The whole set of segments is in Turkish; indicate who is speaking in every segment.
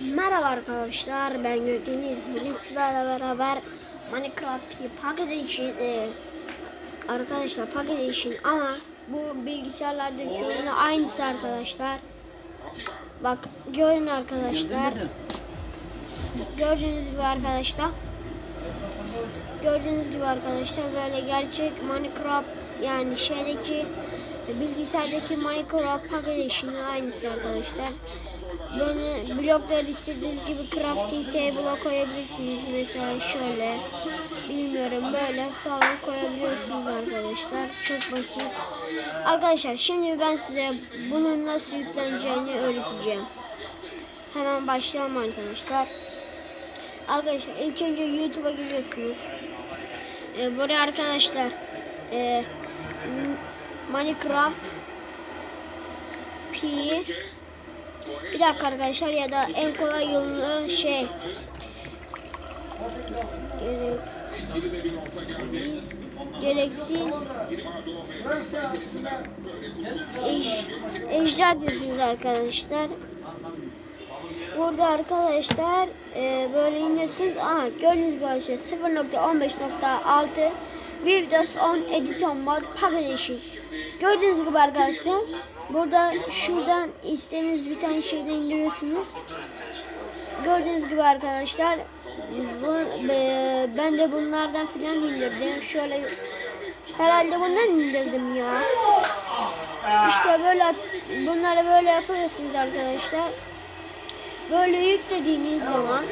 Speaker 1: Merhaba arkadaşlar ben Gökdeniz bugün sizlerle beraber Minecraft Pocket için e, arkadaşlar Pocket için ama bu bilgisayarlardaki oyunu aynısı arkadaşlar. Bak görün arkadaşlar. Gördüğünüz gibi arkadaşlar. Gördüğünüz gibi arkadaşlar böyle gerçek Minecraft yani şeydeki bilgisayardaki Minecraft Edition'ın aynısı arkadaşlar. Böyle blokları istediğiniz gibi crafting table'a koyabilirsiniz. Mesela şöyle bilmiyorum böyle falan koyabiliyorsunuz arkadaşlar. Çok basit. Arkadaşlar şimdi ben size bunun nasıl yükleneceğini öğreteceğim. Hemen başlayalım arkadaşlar. Arkadaşlar ilk önce YouTube'a giriyorsunuz. Ee, buraya arkadaşlar e, Minecraft P bir dakika arkadaşlar ya da en kolay yolunu şey gereksiz gereksiz eş, ejder diyorsunuz arkadaşlar. Burada arkadaşlar e, böyle iniyorsunuz. Aha gördüğünüz gibi arkadaşlar 0.15.6 Windows 10 Editor Mod Packaging. Gördüğünüz gibi arkadaşlar burada şuradan istediğiniz bir tane şeyden indiriyorsunuz. Gördüğünüz gibi arkadaşlar bu, e, ben de bunlardan filan indirdim. Şöyle herhalde bundan indirdim ya. İşte böyle bunları böyle yapıyorsunuz arkadaşlar. Böyle yüklediğiniz zaman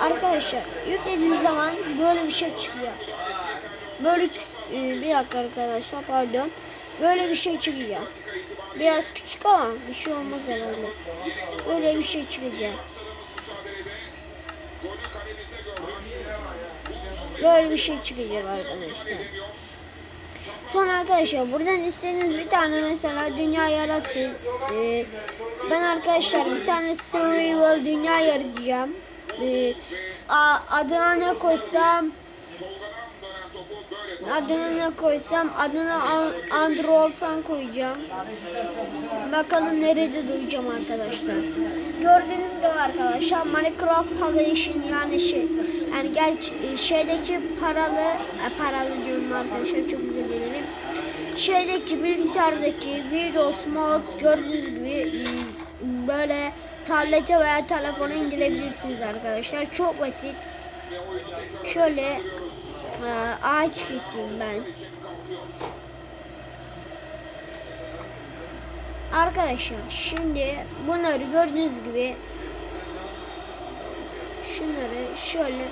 Speaker 1: arkadaşlar yüklediğiniz zaman böyle bir şey çıkıyor. Böyle e, bir dakika arkadaşlar pardon. Böyle bir şey çıkıyor. Biraz küçük ama bir şey olmaz herhalde. Böyle bir şey çıkacak. Böyle bir şey çıkacak arkadaşlar. Sonra arkadaşlar buradan istediğiniz bir tane mesela dünya yaratın. Ee, ben arkadaşlar bir tane survival dünya yaratacağım. Ee, adına ne koysam adına ne koysam adına Android'san koyacağım. Bakalım nerede duracağım arkadaşlar. Gördüğünüz gibi arkadaşlar Minecraft Palation yani şey yani gel şeydeki paralı e, paralı diyorum arkadaşlar çok özür dilerim. Şeydeki bilgisayardaki Windows mod gördüğünüz gibi böyle tablete veya telefona indirebilirsiniz arkadaşlar. Çok basit. Şöyle ağaç keseyim ben. Arkadaşlar şimdi bunları gördüğünüz gibi şunları şöyle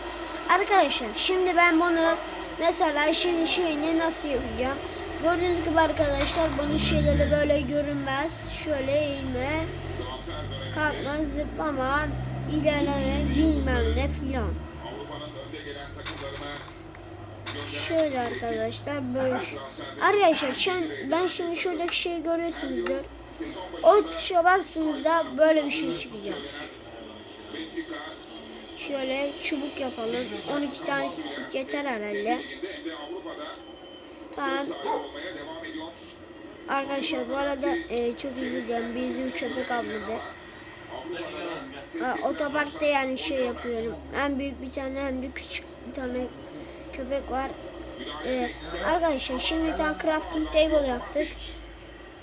Speaker 1: arkadaşlar şimdi ben bunu mesela şimdi şeyini nasıl yapacağım? Gördüğünüz gibi arkadaşlar bunun şeyleri böyle görünmez. Şöyle eğilme kalkma zıplama ilerleme bilmem ne filan Şöyle arkadaşlar böyle. Arkadaşlar şimdi ben şimdi şuradaki şeyi görüyorsunuzdur. O tuşa bastığınızda böyle bir şey çıkacak. Şöyle çubuk yapalım. 12 tane stick yeter herhalde. Tamam. Arkadaşlar bu arada e, çok dilerim. Bizim köpek avladı. Otoparkta yani şey yapıyorum. Hem büyük bir tane hem de küçük bir tane köpek var. Ee, arkadaşlar şimdi bir tane crafting table yaptık.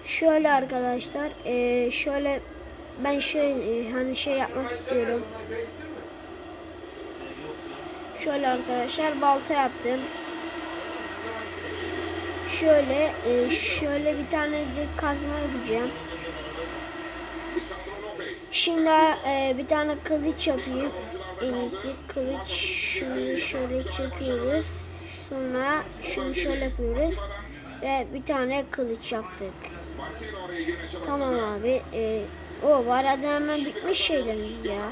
Speaker 1: Şöyle arkadaşlar e, şöyle ben şey e, hani şey yapmak istiyorum. Şöyle arkadaşlar balta yaptım. Şöyle e, şöyle bir tane de kazma yapacağım. Şimdi e, bir tane kılıç yapayım. En iyisi kılıç şunu şöyle çekiyoruz. Sonra şunu şöyle yapıyoruz. Ve bir tane kılıç yaptık. Tamam abi. E, o var hemen bitmiş şeylerimiz ya.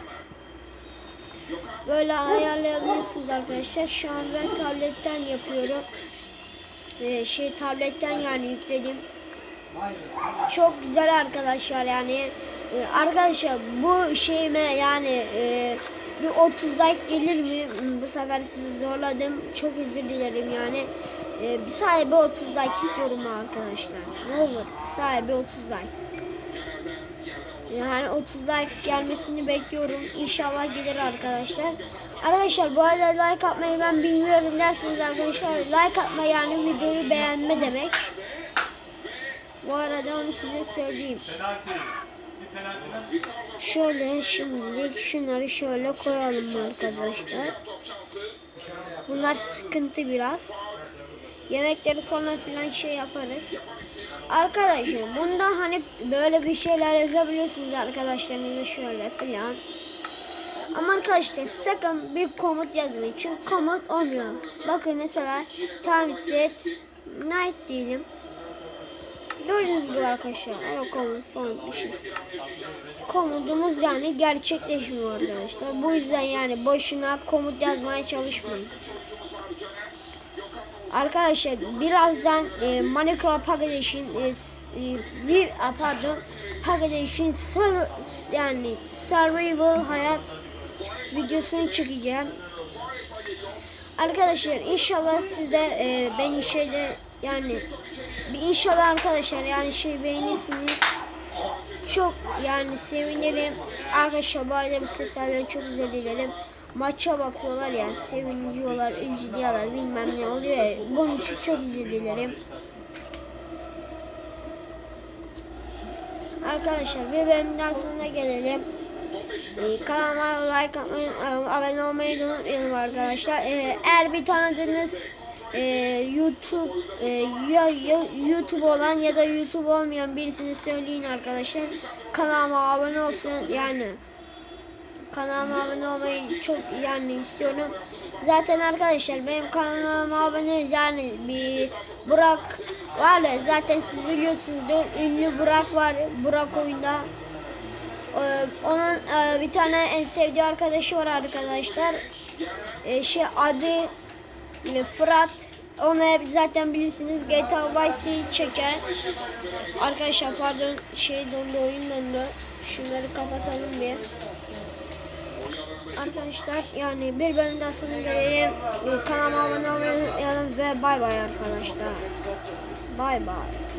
Speaker 1: Böyle ayarlayabilirsiniz arkadaşlar. Şu an ben tabletten yapıyorum. Ee, şey tabletten yani yükledim. Çok güzel arkadaşlar yani. Ee, arkadaşlar bu şeyime yani e, bir 30 like gelir mi? Bu sefer sizi zorladım. Çok özür dilerim yani. Ee, bir sahibi 30 like istiyorum arkadaşlar. Ne olur sahibi 30 like. Yani 30 like gelmesini bekliyorum. İnşallah gelir arkadaşlar. Arkadaşlar bu arada like atmayı ben bilmiyorum dersiniz arkadaşlar. Like atma yani videoyu beğenme demek. Bu arada onu size söyleyeyim. Şöyle şimdilik şunları şöyle koyalım arkadaşlar. Bunlar sıkıntı biraz. Yemekleri sonra filan şey yaparız. Arkadaşlar bunda hani böyle bir şeyler yazabiliyorsunuz arkadaşlarınızla şöyle filan. Ama arkadaşlar sakın bir komut yazmayın. Çünkü komut olmuyor. Bakın mesela set night diyelim. Gördüğünüz gibi arkadaşlar. Ara komut falan bir şey. Komudumuz yani gerçekleşmiyor arkadaşlar. Bu yüzden yani boşuna komut yazmaya çalışmayın. Arkadaşlar birazdan e, Minecraft Edition e, e, pardon sur- yani survival hayat videosunu çekeceğim. Arkadaşlar inşallah siz de e, beni şeyde yani bir inşallah arkadaşlar yani şey beğenirsiniz. Çok yani sevinirim. Arkadaşlar bu arada bu seslerden çok özür dilerim. Maça bakıyorlar ya seviniyorlar, üzülüyorlar bilmem ne oluyor ya. Bunun için çok özür dilerim. Arkadaşlar bir bölümden sonra gelelim. Ee, kanalıma like atmayı, abone olmayı unutmayalım arkadaşlar. Ee, eğer bir tanıdığınız e, YouTube e, ya, ya- YouTube olan ya da YouTube olmayan birisini söyleyin arkadaşlar. Kanalıma abone olsun yani kanalıma abone olmayı çok yani istiyorum. Zaten arkadaşlar benim kanalıma abone yani bir Burak var ya zaten siz biliyorsunuzdur. Ünlü Burak var. Burak oyunda. Ee, onun e, bir tane en sevdiği arkadaşı var arkadaşlar. Ee, şey adı e, Fırat. Onu hep zaten bilirsiniz. GTA Vice çeker. Arkadaşlar pardon şey dondu oyun dondu. Şunları kapatalım bir. Arkadaşlar yani bir bölümden sonra gelelim. Kanalıma abone olmayı unutmayalım ve bay bay arkadaşlar. Bay bay.